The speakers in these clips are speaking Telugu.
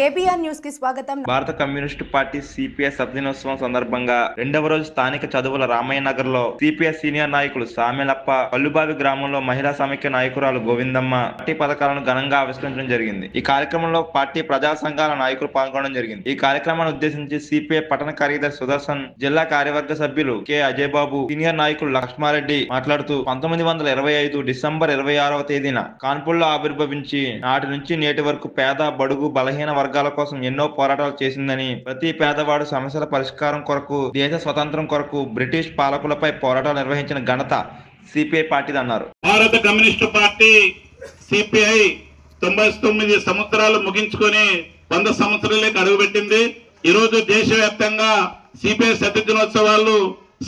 కేబీఆర్ న్యూస్కి స్వాగతం. భారత కమ్యూనిస్టు పార్టీ సిపిఎస్ సద్దినోత్సవం సందర్భంగా రెండవ రోజు స్థానిక చదువుల రామయ్య నగర్లో సిపిఎస్ సీనియర్ నాయకులు సామెలప్ప పల్లుబావి గ్రామంలో మహిళా సమైక్య నాయకురాలు గోవిందమ్మ పార్టీ పథకాలను ఘనంగా ఆవిష్కరించడం జరిగింది. ఈ కార్యక్రమంలో పార్టీ ప్రజా సంఘాల నాయకులు పాల్గొనడం జరిగింది. ఈ కార్యక్రమాన్ని ఉద్దేశించి సిపిఐ పట్టణ కార్యదర్శి సుదర్శన్ జిల్లా కార్యవర్గ సభ్యులు కె. అజయ్ బాబు సీనియర్ నాయకులు లక్ష్మారెడ్డి మాట్లాడుతూ పంతొమ్మిది వందల ఇరవై ఐదు డిసెంబర్ ఇరవై ఆరవ తేదీన కాన్పూర్లో ఆవిర్భవించి నాటి నుంచి నేటి వరకు పేద బడుగు బలహీన వర్గాల కోసం ఎన్నో పోరాటాలు చేసిందని ప్రతి పేదవాడు సమస్యల పరిష్కారం కొరకు దేశ స్వతంత్రం కొరకు బ్రిటిష్ పాలకులపై పోరాటాలు నిర్వహించిన ఘనత సిపిఐ పార్టీది అన్నారు. భారత కమ్యూనిస్టు పార్టీ సిపిఐ తొంభై తొమ్మిది సంవత్సరాలు ముగించుకొని వంద సంవత్సరాలకి అడుగుపెట్టింది. ఈ రోజు దేశవ్యాప్తంగా సిపిఐ శత దినోత్సవాలు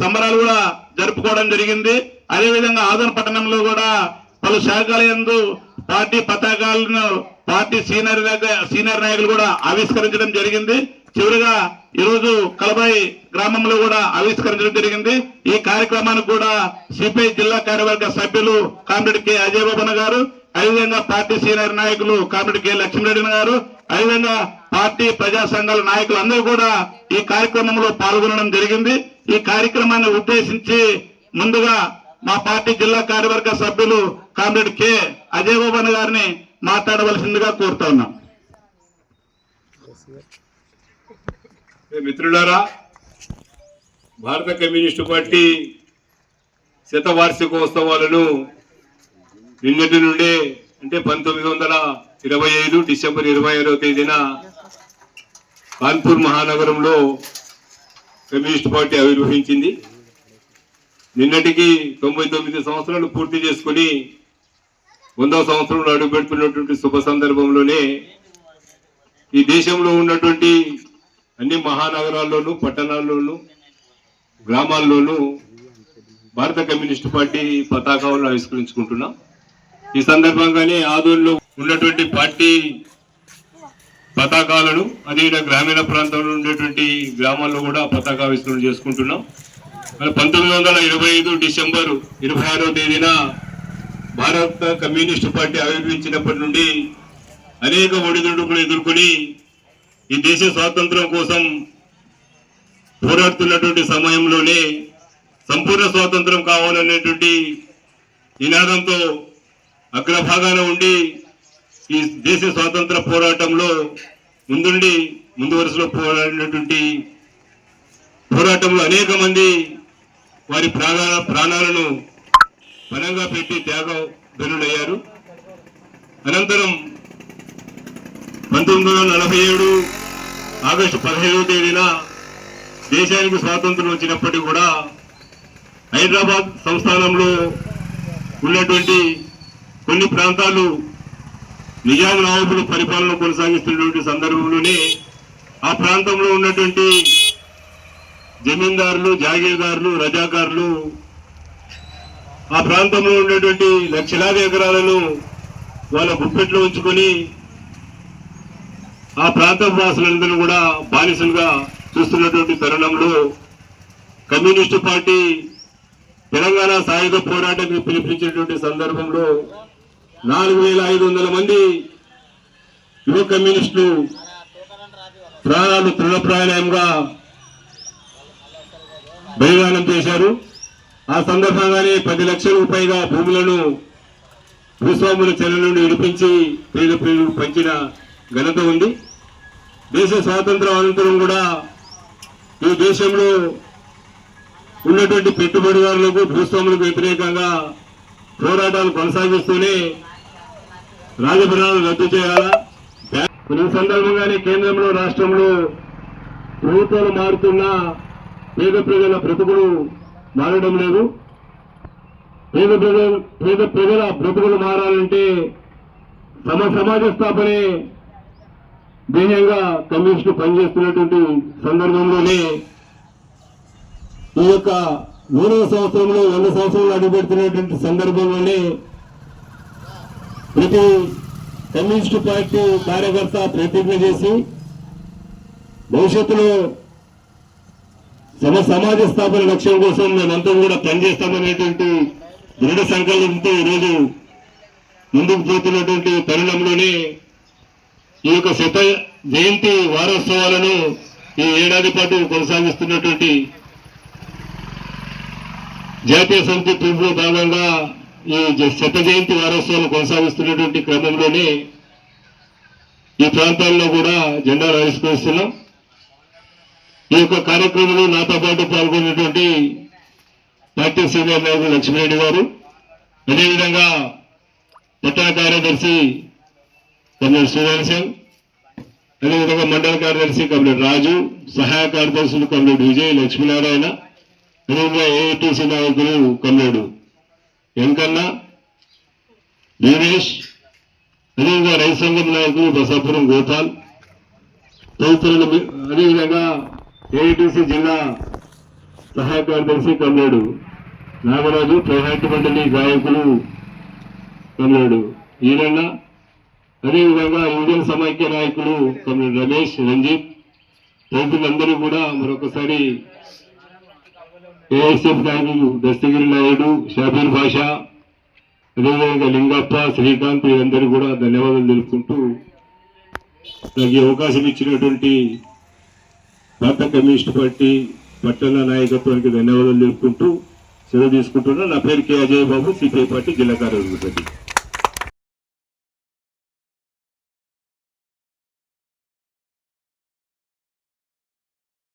సంబరాలు కూడా జరుపుకోవడం జరిగింది. అదేవిధంగా ఆదరణ పట్టణంలో కూడా పలు శాఖల యందు పార్టీ పతాకాలను పార్టీ సీనియర్ సీనియర్ నాయకులు కూడా ఆవిష్కరించడం జరిగింది. చివరిగా ఈ రోజు కలబాయి గ్రామంలో కూడా ఆవిష్కరించడం జరిగింది. ఈ కార్యక్రమానికి కూడా సిపిఐ జిల్లా కార్యవర్గ సభ్యులు కామ్రేడ్ కె అజయ్ గారు అదేవిధంగా పార్టీ సీనియర్ నాయకులు కామ్రేడ్ కె లక్ష్మీరెడ్డి గారు అదేవిధంగా పార్టీ ప్రజా సంఘాల నాయకులు అందరూ కూడా ఈ కార్యక్రమంలో పాల్గొనడం జరిగింది. ఈ కార్యక్రమాన్ని ఉద్దేశించి ముందుగా మా పార్టీ జిల్లా కార్యవర్గ సభ్యులు కామ్రేడ్ కె అజయ్ గారిని మాట్లాడవలసిందిగా కోరుతా ఉన్నాం. మిత్రులారా భారత కమ్యూనిస్టు పార్టీ శత వార్షికోత్సవాలను నిన్నటి నుండే అంటే పంతొమ్మిది వందల ఇరవై ఐదు డిసెంబర్ ఇరవై ఐదవ తేదీన కాన్పూర్ మహానగరంలో కమ్యూనిస్ట్ పార్టీ ఆవిర్భవించింది. నిన్నటికి తొంభై తొమ్మిది సంవత్సరాలు పూర్తి చేసుకుని వందో సంవత్సరంలో అడుగుపెడుతున్నటువంటి శుభ సందర్భంలోనే ఈ దేశంలో ఉన్నటువంటి అన్ని మహానగరాల్లోనూ పట్టణాల్లోనూ గ్రామాల్లోనూ భారత కమ్యూనిస్ట్ పార్టీ పతాకాలను ఆవిష్కరించుకుంటున్నాం. ఈ సందర్భంగానే ఆదూరులో ఉన్నటువంటి పార్టీ పతాకాలను అదేవిధంగా గ్రామీణ ప్రాంతంలో ఉండేటువంటి గ్రామాల్లో కూడా పతాకావిష్కరణ చేసుకుంటున్నాం. మరి పంతొమ్మిది వందల ఇరవై ఐదు డిసెంబర్ ఇరవై ఆరో తేదీన భారత కమ్యూనిస్ట్ పార్టీ ఆవిర్భించినప్పటి నుండి అనేక ఒడిదుడుకులు ఎదుర్కొని ఈ దేశ స్వాతంత్రం కోసం పోరాడుతున్నటువంటి సమయంలోనే సంపూర్ణ స్వాతంత్రం కావాలనేటువంటి నినాదంతో అగ్రభాగాన ఉండి ఈ దేశ స్వాతంత్ర పోరాటంలో ముందుండి ముందు వరుసలో పోరాడినటువంటి పోరాటంలో అనేక మంది వారి ప్రాణ ప్రాణాలను బలంగా పెట్టి త్యాగ బెనులయ్యారు అనంతరం పంతొమ్మిది వందల నలభై ఏడు ఆగస్టు పదిహేడవ తేదీన దేశానికి స్వాతంత్రం వచ్చినప్పటికీ కూడా హైదరాబాద్ సంస్థానంలో ఉన్నటువంటి కొన్ని ప్రాంతాలు నిజాం నవాబుల పరిపాలన కొనసాగిస్తున్నటువంటి సందర్భంలోనే ఆ ప్రాంతంలో ఉన్నటువంటి జమీందారులు జాగీర్దారులు రజాకారులు ఆ ప్రాంతంలో ఉన్నటువంటి లక్షలాది ఎకరాలను వాళ్ళ గుప్పెట్లో ఉంచుకొని ఆ ప్రాంత వాసులందరూ కూడా బానిసలుగా చూస్తున్నటువంటి తరుణంలో కమ్యూనిస్టు పార్టీ తెలంగాణ సాయుధ పోరాటానికి పిలిపించినటువంటి సందర్భంలో నాలుగు వేల ఐదు వందల మంది యువ కమ్యూనిస్టులు ప్రాణాలు తృణప్రాణాయంగా బలిదానం చేశారు. ఆ సందర్భంగానే పది లక్షలకు పైగా భూములను భూస్వాముల చెల నుండి విడిపించి పేద ప్రజలకు పంచిన ఘనత ఉంది. దేశ స్వాతంత్ర అనంతరం కూడా ఈ దేశంలో ఉన్నటువంటి పెట్టుబడిదారులకు భూస్వాములకు వ్యతిరేకంగా పోరాటాలు కొనసాగిస్తూనే రాజభరణాలు రద్దు చేయాలా? ఈ సందర్భంగానే కేంద్రంలో రాష్ట్రంలో ప్రభుత్వాలు మారుతున్న పేద ప్రజల బ్రతుకులు మారడం లేదు. పేద ప్రజలు పేద ప్రజల బ్రతుకులు మారాలంటే సమ సమాజ స్థాపనే ధ్యేయంగా కమ్యూనిస్టులు పనిచేస్తున్నటువంటి సందర్భంలోనే ఈ యొక్క నూనవ సంవత్సరంలో వంద సంవత్సరాలు అడుగుపెడుతున్నటువంటి సందర్భంలోనే ప్రతి కమ్యూనిస్టు పార్టీ కార్యకర్త ప్రతిజ్ఞ చేసి భవిష్యత్తులో సమ సమాజ స్థాపన లక్ష్యం కోసం మేమంతా కూడా పనిచేస్తామనేటువంటి దృఢ సంకల్పంతో ఈరోజు ముందుకు పోతున్నటువంటి తరుణంలోనే ఈ యొక్క శత జయంతి వారోత్సవాలను ఈ ఏడాది పాటు కొనసాగిస్తున్నటువంటి జాతీయ సమితి పిలుపులో భాగంగా ఈ శత జయంతి వారోత్సవాలు కొనసాగిస్తున్నటువంటి క్రమంలోనే ఈ ప్రాంతాల్లో కూడా జెండా ఆవిష్కరిస్తున్నాం ఈ యొక్క కార్యక్రమంలో నాతో పాటు పాల్గొన్నటువంటి పార్టీ సీనియర్ నాయకులు లక్ష్మీరెడ్డి గారు అదేవిధంగా పట్టణ కార్యదర్శి కమ్రేడ్ శ్రీధర్ సింగ్ అదేవిధంగా మండల కార్యదర్శి కమ్రేడ్ రాజు సహాయ కార్యదర్శులు కమ్రేడ్ విజయ్ లక్ష్మీనారాయణ అదేవిధంగా ఏఐటీసీ నాయకులు కమ్రేడు వెంకన్న దీనేష్ అదేవిధంగా రైతు సంఘం నాయకులు బసాపురం గోపాల్ తదితరులు అదేవిధంగా ఏఐటీసీ జిల్లా సహాయ కార్యదర్శి కన్నాడు నాగరాజు ప్రైవేట్ మండలి గాయకులు కన్నాడు ఈరన్న అదేవిధంగా యువజన సమైక్య నాయకులు కన్నాడు రమేష్ రంజిత్ రైతులందరూ కూడా మరొకసారి ఏఎస్ఎఫ్ నాయకులు దస్తగిరి నాయుడు షాబీర్ భాష అదేవిధంగా లింగప్ప శ్రీకాంత్ వీరందరూ కూడా ధన్యవాదాలు తెలుపుకుంటూ నాకు ఈ అవకాశం ఇచ్చినటువంటి భారత కమ్యూనిస్ట్ పార్టీ పట్టణ నాయకత్వానికి ధన్యవాదాలు తెలుపుకుంటూ సెలవు తీసుకుంటున్నా. నా పేరు K. Ajay Babu CPI party జిల్లా కార్యదర్శి.